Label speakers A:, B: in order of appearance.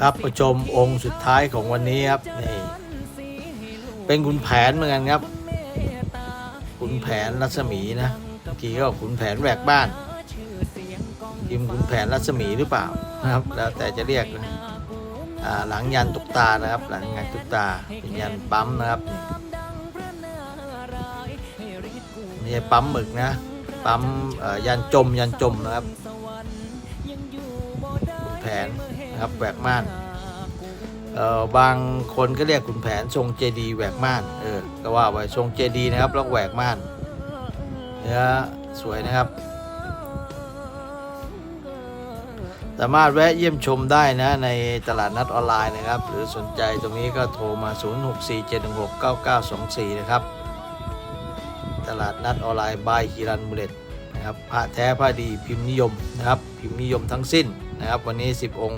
A: ครับประชมองค์สุดท้ายของวันนี้ครับนี่เป็นขุนแผนเหมือนกันครับขุนแผนรัศมีนะบางทีก็ขุนแผนแหวกบ้านทีมขุนแผนรัศมีหรือเปล่านะครับ แล้วแต่จะเรียกนะหลังยันตุกตานะครับ หลังยันตุกตาเป็นยันปั๊มนะครับนี่ปั๊มหมึกนะปั๊มยันจมยันจมนะครับขุนแผน นะครับแหวกม่านเอ่อบางคนก็เรียกขุนแผนทรงเจดีย์แหวกม่านเออก็ว่าไว้ทรงเจดีย์นะครับแล้วแหวกม่านเนื้อสวยนะครับ สามารถแวะเยี่ยมชมได้นะในตลาดนัดออนไลน์นะครับ หรือสนใจตรงนี้ก็โทรมา 0647169924 นะครับ ตลาดนัดออนไลน์บายฮิรันมูเลตนะครับพระแท้พระดีพิมพ์นิยมนะครับ พิมพ์นิยมทั้งสิ้นนะครับ วันนี้ 10 องค์